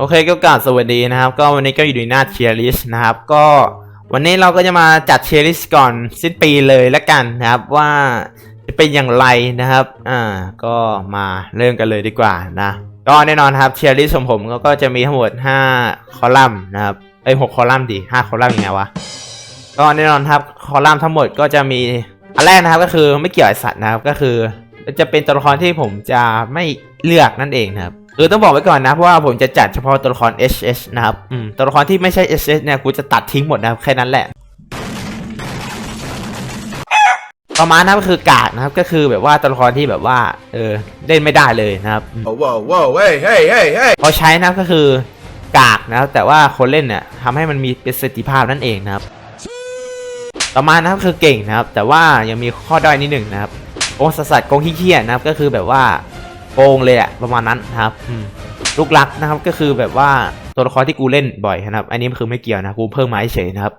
โอเคก็กราบสวัสดีนะครับ ก็วันนี้ก็อยู่ในหน้าเชียร์ลิสนะครับ ก็วันนี้เราก็จะมาจัดเชียร์ลิสก่อนสิ้นปีเลยละกันนะครับว่าจะเป็นอย่างไรนะครับ อ่า ก็มาเริ่มกันเลยดีกว่านะ ก็แน่นอนครับเชียร์ลิสของผมก็จะมีทั้งหมด 5 คอลัมน์นะครับเอ้หกคอลัมน์ดิห้าคอลัมน์ยังไงวะ ก็แน่นอนครับคอลัมน์ทั้งหมดก็จะมีอันแรกนะครับก็คือไม่เกี่ยวกับสัตว์นะครับก็คือ จะเป็นตัวละครที่ผมจะไม่เลือกนั่นเองนะครับ คือต้องบอกไว้ก่อนนะเพราะว่าผมจะจัดเฉพาะตัวละคร HS นะครับอืมตัวละครที่ไม่ใช่ HS เนี่ยกูจะตัดทิ้งหมดนะครับแค่นั้นแหละประมาณนั้นก็คือกากนะครับก็คือแบบว่าตัวละครที่แบบว่าเออเล่นไม่ได้เลยนะครับอืม Oh, whoa, whoa, hey, hey, hey, hey! พอใช้นะครับก็คือกากนะครับแต่ว่าคนเล่นเนี่ยทำให้มันมีประสิทธิภาพนั่นเองนะครับ ต่อมานะครับคือเก่งนะครับ แต่ว่ายังมีข้อด้อยนิดหนึ่งนะครับโกงสัสๆโกงขี้เกียจนะครับก็คือแบบว่า โกงเลยอะประมาณนั้นนะครับลูกรักนะครับก็คือแบบว่าตัวละครที่กูเล่นบ่อยนะครับ อันนี้คือไม่เกี่ยวนะกูเพิ่มมาเฉยนะครับ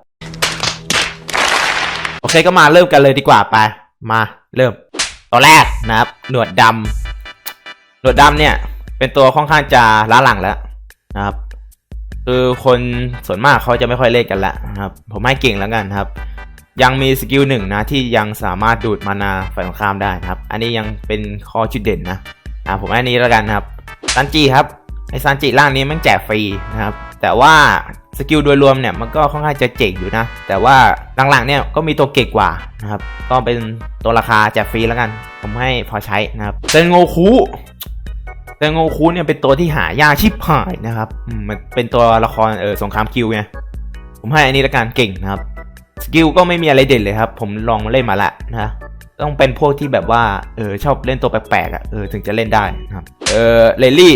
โอเคก็มาเริ่มกันเลยดีกว่าไป มาเริ่มตัวแรกนะครับ หนวดดำหนวดดำเนี่ย เป็นตัวค่อนข้างจะล้าหลังแล้วนะครับ คือคนส่วนมากเขาจะไม่ค่อยเล่นกันละนะครับ ผมให้เก่งแล้วกันครับ ยังมีสกิลหนึ่งนะที่ยังสามารถดูดมานาฝ่ายตรงข้ามได้นะครับ อันนี้ยังเป็นข้อจุดเด่นนะ อ่าผมให้อันนี้แล้วกันนะครับซันจิครับไอซันจิร่างนี้มันแจกฟรีนะครับแต่ว่าสกิลโดยรวมเนี่ยมันก็ค่อนข้างจะเจ๋งอยู่นะ แต่ว่าหลังๆเนี่ยก็มีตัวเก่งกว่านะครับก็เป็นตัวราคาแจกฟรีแล้วกันผมให้พอใช้นะครับเซนโงคุแต่โงคุเนี่ยเป็นตัวที่หายากชิบหายนะครับมันเป็นตัวละครเออสงครามคิวไงผมให้อันนี้ละกันเก่งนะครับสกิลก็ไม่มีอะไรเด่นเลยครับ ผมลองเล่นมาละนะ ต้องเป็นพวกที่แบบว่าเออชอบเล่นตัวแปลกๆอะเออถึงจะเล่นได้นะครับเออเลลี่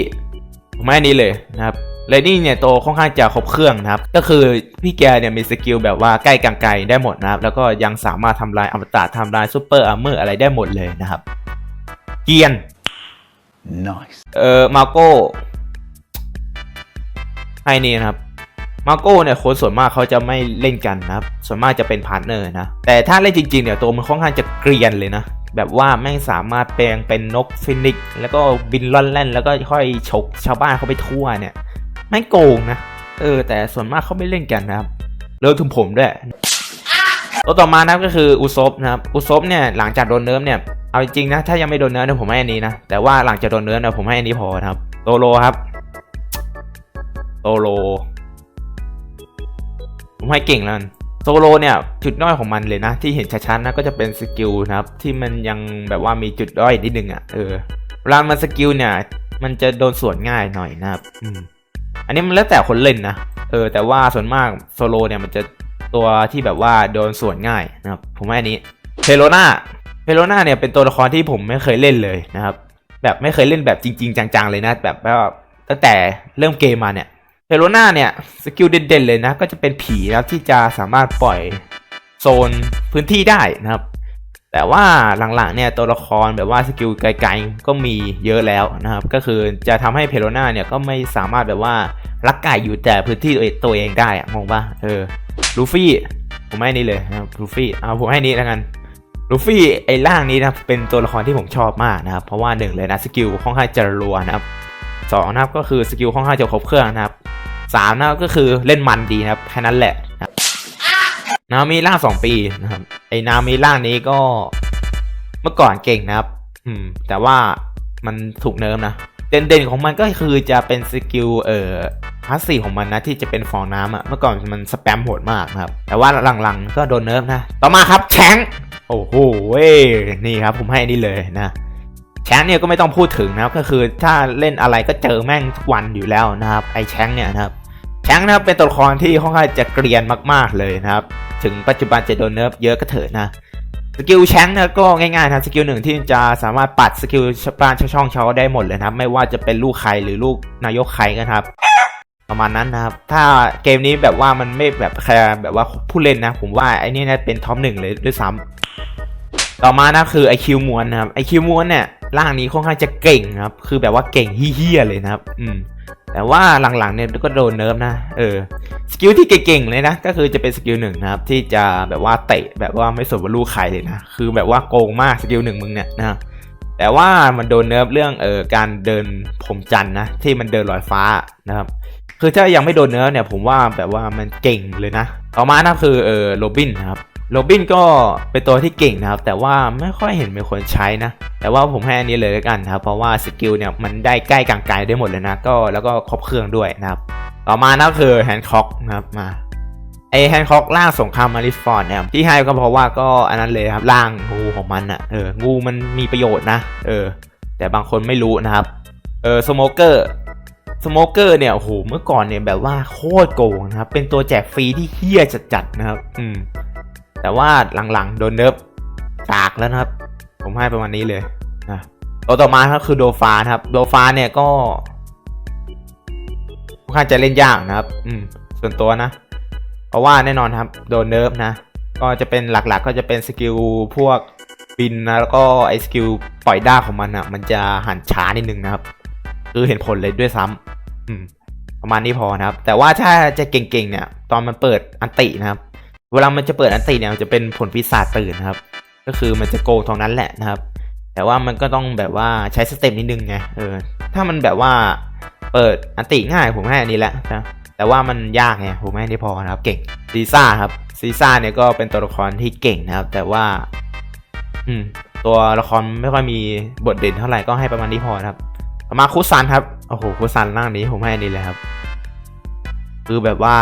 ผมให้อันนี้เลยนะครับเลลี่เนี่ยตัวค่อนข้างจะครบเครื่องนะครับ ก็คือพี่แกเนี่ยมีสกิลแบบว่าใกล้กลางไกลได้หมดนะครับ แล้วก็ยังสามารถทำลายอมตะทำลายซูเปอร์อาร์เมอร์อะไรได้หมดเลยนะครับ เกียน Nice. เออมาโก้ให้นี่นะครับ มาโก้เนี่ยคนส่วนมากเขาจะไม่เล่นกันนะครับ ส่วนมากจะเป็นพาร์ทเนอร์นะ แต่ถ้าเล่นจริงๆเนี่ยตัวมันค่อนข้างจะเกรียนเลยนะ แบบว่าแม่งสามารถแปลงเป็นนกฟินิกซ์แล้วก็บินล่อนแล่น แล้วก็ค่อยฉกชาวบ้านเขาไปทั่วเนี่ย ไม่งโกงนะ เออ แต่ส่วนมากเขาไม่เล่นกันนะครับเริ่มถึงผมด้วยตัวต่อมานะครับก็คืออุซบนะครับ อุซบเนี่ยหลังจากโดนเนิร์ฟเนี่ย เอาจริงนะ ถ้ายังไม่โดนเนิร์ฟเนี่ยผมให้อันนี้นะ แต่ว่าหลังจากโดนเนิร์ฟเนี่ยผมให้อันนี้พอนะครับ โตโลครับ โตโล ผมให้เก่งแล้วโซโลเนี่ยจุดด้อยของมันเลยนะ ที่เห็นชัดๆนะก็จะเป็นสกิลนะครับ ที่มันยังแบบว่ามีจุดด้อยนิดนึงอะเออเวลามันสกิลเนี่ย มันจะโดนสวนง่ายหน่อยนะครับอืมอันนี้มันแล้วแต่คนเล่นนะเออแต่ว่าส่วนมากโซโลเนี่ยมันจะตัวที่แบบว่าโดนสวนง่ายนะครับ ผมให้อันนี้เพโลนาเพโลนาเนี่ยเป็นตัวละครที่ผมไม่เคยเล่นเลยนะครับ แบบไม่เคยเล่นแบบจริง ๆ จังๆเลยนะ แบบว่าตั้งแต่เริ่มเกมมาเนี่ย โลนาเนี่ยสกิลเด่นๆเลยนะ ก็จะเป็นผีนะครับที่จะสามารถปล่อยโซนพื้นที่ได้นะครับ แต่ว่าหลังๆเนี่ยตัวละครแบบว่าสกิลไกลๆก็มีเยอะแล้วนะครับ ก็คือจะทำให้เพโลนาเนี่ยก็ไม่สามารถแบบว่ารักไก่อยู่แต่พื้นที่ตัวเองได้อะมองปะเออลูฟี่ผมให้นี่เลยนะครับลูฟี่เอาผมให้นี้แล้วกันลูฟี่ไอ้ร่างนี้นะเป็นตัวละครที่ผมชอบมากนะครับเพราะว่าหนึ่งเลยนะสกิลค่อนข้างจะรัวนะครับสองนะครับก็คือสกิลค่อนข้างจะครบเครื่องนะครับ สามนะก็คือเล่นมันดีนะครับแค่นั้นแหละนะนามีร่างสองปีนะครับไอ้นามีร่างนี้ก็เมื่อก่อนเก่งนะครับ อืม แต่ว่ามันถูกเนิร์ฟนะเด่นๆของมันก็คือจะเป็นสกิลเอ่อพาสซีของมันนะที่จะเป็นฟองน้ำอะเมื่อก่อนมันสแปมโหดมากนะครับ แต่ว่าหลังๆก็โดนเนิร์ฟนะ ต่อมาครับแชงโอ้โหเว้ยนี่ครับผมให้อันนี่เลยนะแชงเนี่ยก็ไม่ต้องพูดถึงนะครับก็คือถ้าเล่นอะไรก็เจอแม่งทุกวันอยู่แล้วนะครับไอแชงเนี่ยนะครับ แชงนะครับเป็นตัวละครที่ค่อนข้างจะเกรียนมากๆเลยนะครับ ถึงปัจจุบันจะโดนเนิร์ฟเยอะก็เถอะนะสกิลแชงนี่ยก็ง่ายๆนะสกิลหนึ่งที่จะสามารถปัดสกิลชบ้านช่องเขาได้หมดเลยนะครับ ไม่ว่าจะเป็นลูกใครหรือลูกนายกใครก็ครับ ประมาณนั้นนะครับ ถ้าเกมนี้แบบว่ามันไม่แบบแค่แบบว่าผู้เล่นนะ ผมว่าไอ้นี่น่าเป็นท็อปหนึ่งเลยด้วยซ้ำต่อมานะคือไอคิวมวนนะครับไอคิวมวนเนี่ยร่างนี้ค่อนข้างจะเก่งนะครับ คือแบบว่าเก่งเฮี้ยๆเลยนะครับ อืม แต่ว่าหลังๆเนี่ยก็โดนเนิร์ฟนะเออสกิลที่เก่งๆเลยนะ ก็คือจะเป็นสกิลหนึ่งนะครับ ที่จะแบบว่าเตะแบบว่าไม่สนว่าลูกใครเลยนะ คือแบบว่าโกงมากสกิลหนึ่งมึงเนี่ยนะแต่ว่ามันโดนเนิร์ฟเรื่องเออการเดินผมจันนะ ที่มันเดินลอยฟ้านะครับ คือถ้ายังไม่โดนเนิร์ฟเนี่ยผมว่าแบบว่ามันเก่งเลยนะ ต่อมานะคือเออโรบินนะครับ โรบินก็เป็นตัวที่เก่งนะครับ แต่ว่าไม่ค่อยเห็นมีคนใช้นะ แต่ว่าผมให้อันนี้เลยแล้วกันครับ เพราะว่าสกิลเนี่ยมันได้ใกล้กลางไกลได้หมดเลยนะ ก็แล้วก็ครบเครื่องด้วยนะครับ ต่อมานะคือแฮนด์ค็อกนะครับมาไอแฮนด์ค็อกล่างสงครามมาริฟอร์ดเนี่ยที่ให้ก็เพราะว่าก็อันนั้นเลยครับล่างงูของมันอะ่ะเอองูมันมีประโยชน์นะ เออ แต่บางคนไม่รู้นะครับ เออสโมเกอร์สโมเกอร์เนี่ยโอ้โหเมื่อก่อนเนี่ยแบบว่าโคตรโกงนะครับ เป็นตัวแจกฟรีที่เฮี้ยจัดๆนะครับ อืม แต่ว่าหลังๆ โดนเนิร์ฟกากแล้วนะครับ ผมให้ประมาณนี้เลยนะตัวต่อมาครับคือโดฟาครับ โดฟาเนี่ยก็ค่อนข้างจะเล่นยากนะครับ อืม ส่วนตัวนะ เพราะว่าแน่นอนครับ โดนเนิร์ฟนะ ก็จะเป็นหลักๆ ก็จะเป็นสกิลพวกบินนะแล้วก็ไอสกิลปล่อยด้าของมันอะ มันจะหันช้านิดนึงนะครับ คือเห็นผลเลยด้วยซ้ำอืม ประมาณนี้พอนะครับ แต่ว่าถ้าจะเก่งๆเนี่ย ตอนมันเปิดอันตินะครับ เวลามันจะเปิดอันติเนี่ยมันจะเป็นผลปีศาจตื่นนะครับ ก็คือมันจะโกงตรงนั้นแหละนะครับ แต่ว่ามันก็ต้องแบบว่าใช้สเต็ปนิดนึงไงเออถ้ามันแบบว่าเปิดอันติง่ายผมให้อันนี้แหละนะแต่ว่ามันยากไงผมให้อันนี้พอนะครับ เก่งซีซ่าครับซีซ่าเนี่ยก็เป็นตัวละครที่เก่งนะครับ แต่ว่า อืม ตัวละครไม่ค่อยมีบทเด่นเท่าไหร่ก็ให้ประมาณนี้พอครับมาคุซันครับโอ้โหคุซันร่างนี้ผมให้อันนี้เลยครับ คือแบบว่า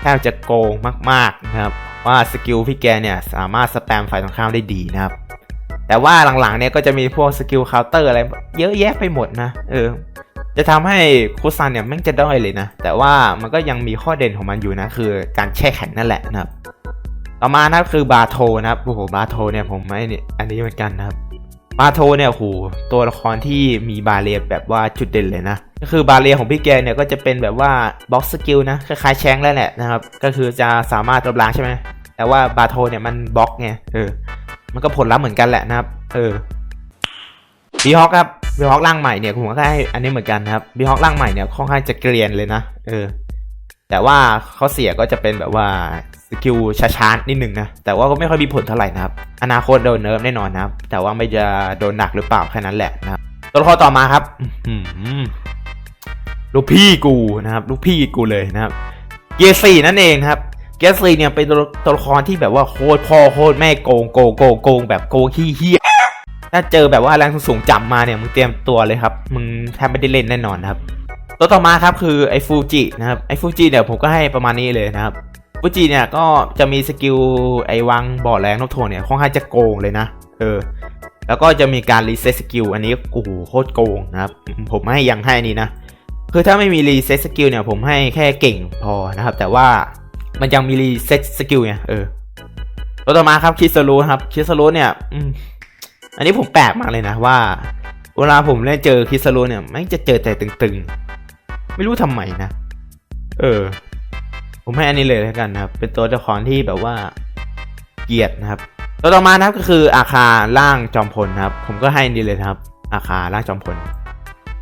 แทบจะโกงมากๆนะครับว่าสกิลพี่แกเนี่ยสามารถสแปมฝ่ายตรงข้ามได้ดีนะครับ แต่ว่าหลังๆเนี่ยก็จะมีพวกสกิลเคาน์เตอร์อะไรเยอะแยะไปหมดนะเออจะทำให้คุซันเนี่ยแม่งจะด้อยเลยนะ แต่ว่ามันก็ยังมีข้อเด่นของมันอยู่นะ คือการแช่แข็งนั่นแหละนะครับ ต่อมานะคือบาโทนะครับโอ้โหบาโทเนี่ยผมไม่เนี่ยอันนี้เหมือนกันนะครับบาโทเนี่ยโอ้โหตัวละครที่มีบาเรียแบบว่าจุดเด่นเลยนะ ก็คือบาเรียของพี่แกเนี่ยก็จะเป็นแบบว่าบล็อกสกิลนะคล้ายๆแชงแล้วแหละนะครับ ก็คือจะสามารถลบล้างใช่ไหมแต่ว่าบาโทเนี่ยมันบล็อกไงเออมันก็ผลลัพธ์เหมือนกันแหละนะครับ เออบีฮอคครับบีฮอคร่างใหม่เนี่ยผมก็ให้อันนี้เหมือนกันนะครับบีฮอคร่างใหม่เนี่ยค่อนข้างจะเกรียนเลยนะเออ แต่ว่าเขาเสียก็จะเป็นแบบว่าสกิลช้าๆนิดนึงนะแต่ว่าก็ไม่ค่อยมีผลเท่าไหร่นะครับ อนาคตโดนเนิร์ฟแน่นอนนะครับ แต่ว่าไม่จะโดนหนักหรือเปล่าแค่นั้นแหละนะครับตัวละครต่อมาครับ ลูกพี่กูนะครับลูกพี่กูเลยนะครับเกียร์สี่นั่นเองครับเกียร์สี่เนี่ยเป็นตัวตัวละครที่แบบว่าโคตรพ่อโคตรแม่โกงโกงโกงโกงแบบโกงขี้เหี้ยถ้าเจอแบบว่าแรงสูงจับมาเนี่ยมึงเตรียมตัวเลยครับมึงแทบไม่ได้เล่นแน่นอนครับตัวต่อมาครับคือไอฟูจินะครับไอฟูจิเนี่ยผมก็ให้ประมาณนี้เลยนะครับฟูจิเนี่ยก็จะมีสกิลไอวังบ่อแรงนกโทนเนี่ยค่อนข้างจะโกงเลยนะเออแล้วก็จะมีการรีเซ็ตสกิลอันนี้โอ้โหโคตรโกงนะครับผมให้ยังให้อันนี้นะ คือถ้าไม่มีรีเซ็ตสกิลเนี่ยผมให้แค่เก่งพอนะครับ แต่ว่ามันยังมีรีเซ็ตสกิลไงเออตัวต่อมาครับคิสรูครับคิสรูเนี่ยอือันนี้ผมแปลกมากเลยนะว่า เวลาผมเล่นเจอคิสรูเนี่ยไม่จะเจอแต่ตึงๆ ไม่รู้ทำไมนะ เออ ผมให้อันนี้เลยแล้วกันนะครับ เป็นตัวละครที่แบบว่าเกลียดนะครับ ตัวต่อมานะครับก็คืออาคาร่างจอมพลนะครับ ผมก็ให้อันนี้เลยนะครับ อาคาร่างจอมพล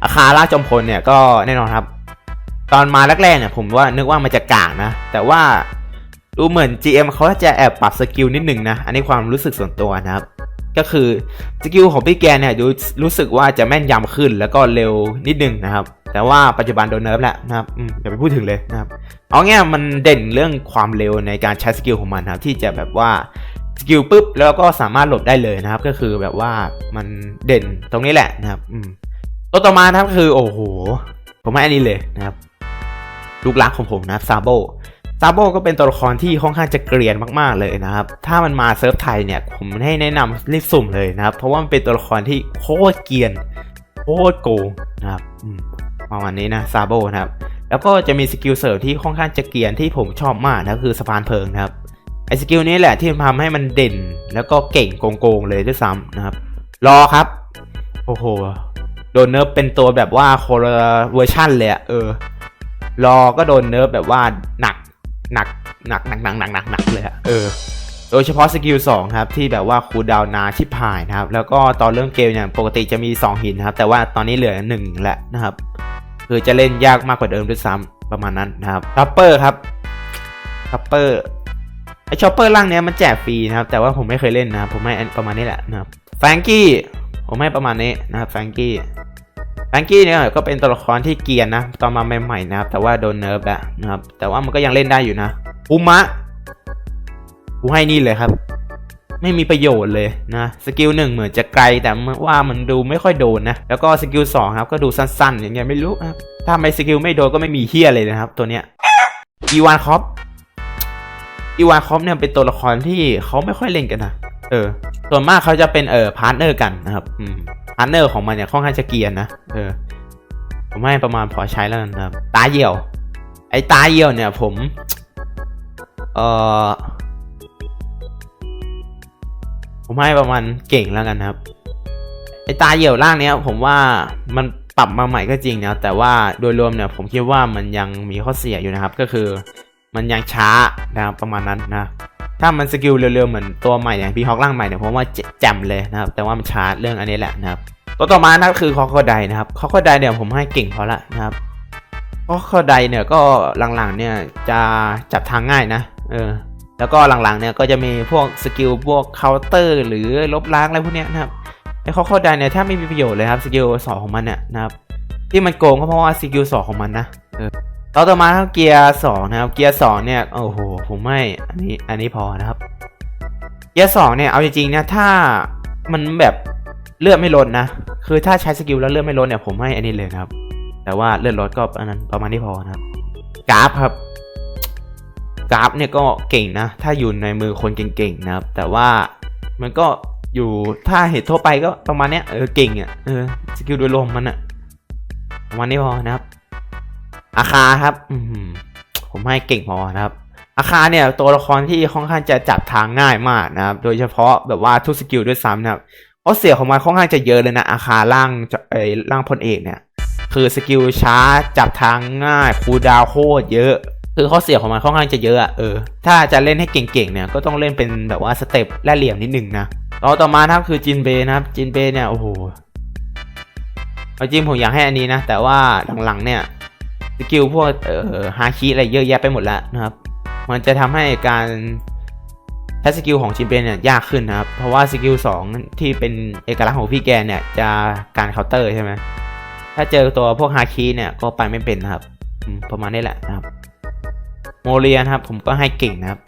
อาคาร่าจอมพลเนี่ยก็แน่นอนครับ ตอนมาแรกๆเนี่ยผมว่านึกว่ามันจะกากนะ แต่ว่าดูเหมือน GM เขาจะแอบปรับสกิลนิดหนึ่งนะ อันนี้ความรู้สึกส่วนตัวนะครับ ก็คือสกิลของพี่แกเนี่ยดูรู้สึกว่าจะแม่นยำขึ้นแล้วก็เร็วนิดนึงนะครับ แต่ว่าปัจจุบันโดนเนิร์ฟแล้วนะครับอย่าไปพูดถึงเลยนะครับ เอาง่ายมันเด่นเรื่องความเร็วในการใช้สกิลของมันนะครับที่จะแบบว่าสกิลปุ๊บแล้วก็สามารถหลบได้เลยนะครับ ก็คือแบบว่ามันเด่นตรงนี้แหละนะครับอืม ตัวต่อมานะครับคือโอ้โห ผมให้อันนี้เลยนะครับ ลูกรักของผมนะครับซาโบซาโบก็เป็นตัวละครที่ค่อนข้างจะเกรียนมากๆเลยนะครับ ถ้ามันมาเซิร์ฟไทยเนี่ย ผมให้แนะนำรีบสุ่มเลยนะครับ เพราะว่ามันเป็นตัวละครที่โคตรเกรียนโคตรโกงนะครับประมาณนี้นะซาโบนะครับ แล้วก็จะมีสกิลเสริมที่ค่อนข้างจะเกรียนที่ผมชอบมากนะคือสะพานเพลิงนะครับไอสกิลนี้แหละที่ทำให้มันเด่น แล้วก็เก่งโกงๆเลยด้วยซ้ำนะครับ รอครับ โอ้โห โดนเนิร์ฟเป็นตัวแบบว่าโคละเวอร์ชั่นเลยอะเออ รอก็โดนเนิร์ฟแบบว่าหนักหนักหนักหนักหนักหนักหนักหนักเลยอะเออ โดยเฉพาะสกิล2ครับที่แบบว่าคูลดาวนาชิบหายนะครับ แล้วก็ตอนเริ่มเกมเนี่ยปกติจะมี 2 หินครับ แต่ว่าตอนนี้เหลือ1แล้วนะครับ คือจะเล่นยากมากกว่าเดิมด้วยซ้ำประมาณนั้นนะครับทัปเปอร์ครับทัปเปอร์ไอชอปเปอร์ร่างเนี้ยมันแจกฟรีนะครับ แต่ว่าผมไม่เคยเล่นนะครับผมไม่ประมาณนี้แหละนะครับแฟรงกี้ผมให้ประมาณนี้นะครับแฟรงกี้ แฟรงกี้เนี่ยก็เป็นตัวละครที่เกียนนะ ตอนมาใหม่ๆนะครับ แต่ว่าโดนเนิร์ฟแล้วนะครับ แต่ว่ามันก็ยังเล่นได้อยู่นะอุมะกูให้นี่เลยครับ ไม่มีประโยชน์เลยนะสกิลหนึ่งเหมือนจะไกลแต่ว่ามันดูไม่ค่อยโดนนะ แล้วก็สกิลสองครับก็ดูสั้นๆ อย่างเงี้ยไม่รู้นะครับถ้าไม่สกิลไม่โดนก็ไม่มีเฮียเลยนะครับ ตัวเนี้ยอีวานคอปอีวานคอปเนี่ยเป็นตัวละครที่เขาไม่ค่อยเล่นกันนะเออ ส่วนมากเขาจะเป็นเออพาร์ทเนอร์กันนะครับพาร์ทเนอร์ของมันเนี่ยค่อนข้างจะเกียนนะเออผมให้ประมาณพอใช้แล้วนนะครับ ตาเหี่ยว ไอ้ตาเหี่ยวเนี่ยผม เออผมให้ประมาณเก่งแล้วกันนะครับ ไอ้ตาเหี่ยวล่างเนี้ย ผมว่ามันปรับมาใหม่ก็จริงนะแต่ว่าโดยรวมเนี่ยผมคิดว่ามันยังมีข้อเสียอยู่นะครับ ก็คือ มันยังช้านะครับประมาณนั้นนะ ถ้ามันสกิลเร็วๆเหมือนตัวใหม่อย่างพี่ฮอกล่างใหม่เนี่ยผมว่าแจ่มเลยนะครับ แต่ว่ามันช้าเรื่องอันนี้แหละนะครับ ตัวต่อมานะครับคือคอคอไดนะครับคอคอไดเนี่ยผมให้เก่งพอละนะครับคอคอไดเนี่ยก็หลังๆเนี่ยจะจับทางง่ายนะ เออ แล้วก็หลังๆเนี่ยก็จะมีพวกสกิลพวกเคาน์เตอร์หรือลบล้างอะไรพวกเนี้ยนะครับไอ้คอคอไดเนี่ยถ้าไม่มีประโยชน์เลยครับสกิลสองของมันเนี่ยนะครับที่มันโกงก็เพราะว่าสกิลสองของมันนะเออ ต่อต่อมาครับเกียร์สองนะครับ เกียร์สองเนี่ยโอ้โหผมให้อันนี้อันนี้พอนะครับ เกียร์สองเนี่ยเอาจริงๆเนี่ยถ้ามันแบบเลือดไม่ลดนะ คือถ้าใช้สกิลแล้วเลือดไม่ลดเนี่ยผมให้อันนี้เลยนะครับ แต่ว่าเลือดลดก็อันนั้นประมาณที่พอนะครับกราฟครับกราฟเนี่ยก็เก่งนะ ถ้าอยู่ในมือคนเก่งๆนะครับ แต่ว่ามันก็อยู่ถ้าเหตุทั่วไปก็ประมาณเนี้ยเออเก่งอะเออสกิลโดยรวมมันอะประมาณนี้พอนะครับ อาคาครับอืผมให้เก่งพอนะครับ อาคาเนี่ยตัวละครที่ค่อนข้างจะจับทางง่ายมากนะครับ โดยเฉพาะแบบว่าทุกสกิลด้วยซ้ำนะครับเพเสียของมันค่อนข้างจะเยอะเลยนะ อาคาร่างไอ้ร่างพลเอกเนี่ย คือสกิลช้าจับทางง่ายคูดาวโคตรเยอะคือข้อเสียของมันค่อนข้างจะเยอะอะเออ ถ้าจะเล่นให้เก่งๆ เนี่ยก็ต้องเล่นเป็นแบบว่าสเต็ปแล่เหลี่ยมนิดนึงนะต่อต่อมานะครับคือจินเบนะครับ จินเบเนี่ยโอ้โหเอาจริงผมอยากให้อันนี้นะ แต่ว่าหลังๆเนี่ย สกิลพวกเอ่อฮาคิอะไรเยอะแยะไปหมดแล้วนะครับ มันจะทำให้การใช้สกิลของจินเปนเนี่ยยากขึ้นนะครับ เพราะว่าสกิลสองที่เป็นเอกลักษณ์ของพี่แกเนี่ยจะการเคาน์เตอร์ใช่ไหมถ้าเจอตัวพวกฮาคิเนี่ยก็ไปไม่เป็นนะครับประมาณนี้แหละนะครับ โมเรียนะครับ ผมก็ให้เก่งนะครับ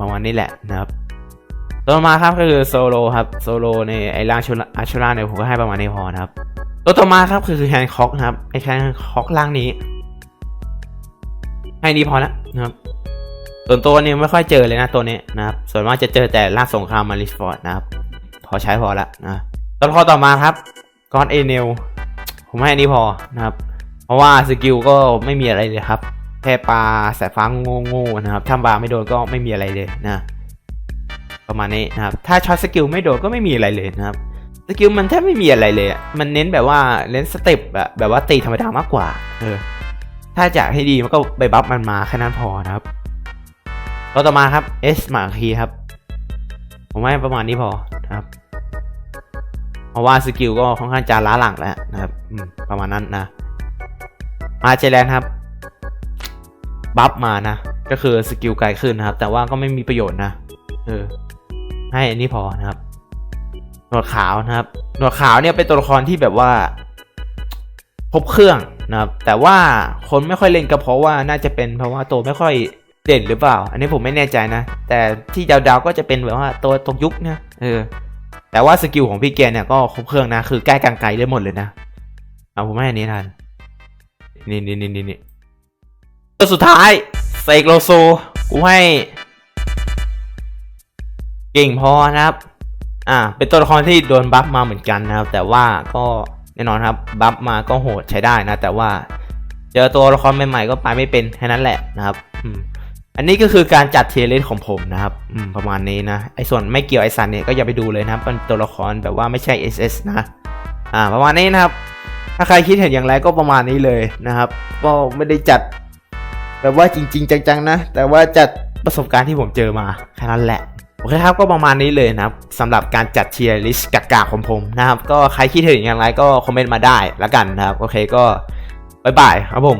ประมาณนี้แหละนะครับต่อมาครับก็คือโซโลครับโซโลในไอร่างชุอาชูราเนี่ยผมก็ให้ประมาณนี้พอนะครับ ตัวต่อมาครับคือแฮนคอกนะครับไอแฮนคอกล่างนี้ให้นี้พอแล้วนะครับส่วนตัวนี้ไม่ค่อยเจอเลยนะตัวนี้นะครับส่วนมากจะเจอแต่ล่าสงครามมาริสฟอร์ดนะครับ พอใช้พอละนะตัวละครต่อมาครับกอนเอเนลผมให้อันนี้พอนะครับ เพราะว่าสกิลก็ไม่มีอะไรเลยครับแค่ปลาสายฟ้าโง่ๆนะครับถ้าปลาไม่โดนก็ไม่มีอะไรเลยนะ ประมาณนี้นะครับ ถ้าช็อตสกิลไม่โดนก็ไม่มีอะไรเลยนะครับ สกิลมันแทบไม่มีอะไรเลยอะมันเน้นแบบว่าเน้นสเต็ปอะแบบว่าตีธรรมดามากกว่า เออ ถ้าจะให้ดีมันก็ไปบัฟมันมาแค่นั้นพอนะครับตัวต่อมาครับ S มาคีครับ ผมให้ประมาณนี้พอนะครับ เพราะว่าสกิลก็ค่อนข้างจะล้าหลังแล้วนะครับอืมประมาณนั้นนะ มาเจแลนครับ บัฟมานะ ก็คือสกิลไกลขึ้นนะครับ แต่ว่าก็ไม่มีประโยชน์นะ เออ ให้อันนี้พอนะครับ หนวดขาวนะครับ หนวดขาวเนี่ยเป็นตัวละครที่แบบว่าครบเครื่องนะครับ แต่ว่าคนไม่ค่อยเล่นก็เพราะว่าน่าจะเป็นเพราะว่าตัวไม่ค่อยเด่นหรือเปล่า อันนี้ผมไม่แน่ใจนะ แต่ที่ดาวๆก็จะเป็นแบบว่าตัวตกยุคนะเออ แต่ว่าสกิลของพี่แกเนี่ยก็ครบเครื่องนะ คือใกล้กลางไกลได้หมดเลยนะ เอาผมให้อันนี้ทัน นี่นี่นี่นี่นี่ตัวสุดท้ายเซกโลโซ กูให้ เก่งพอนะครับ อ่า เป็นตัวละครที่โดนบัฟมาเหมือนกันนะครับ แต่ว่าก็แน่นอนครับบัฟมาก็โหดใช้ได้นะ แต่ว่าเจอตัวละครใหม่ๆก็ไปไม่เป็นแค่นั้นแหละนะครับอืมอันนี้ก็คือการจัดเทียร์ลิสของผมนะครับอืมประมาณนี้นะไอ้ส่วนไม่เกี่ยวไอซันเนี่ยก็อย่าไปดูเลยนะครับเป็นตัวละครแบบว่าไม่ใช่ SS นะอ่าประมาณนี้นะครับ ถ้าใครคิดเห็นอย่างไรก็ประมาณนี้เลยนะครับ ก็ไม่ได้จัดแบบว่าจริง ๆ จังๆนะ แต่ว่าจัดประสบการณ์ที่ผมเจอมาแค่นั้นแหละ โอเคครับก็ประมาณนี้เลยนะครับสำหรับการจัดเชียร์ลิสต์กากาของผมนะครับ ก็ใครคิดเห็นอย่างไรก็คอมเมนต์มาได้แล้วกันนะครับ โอเคก็บายบายครับผม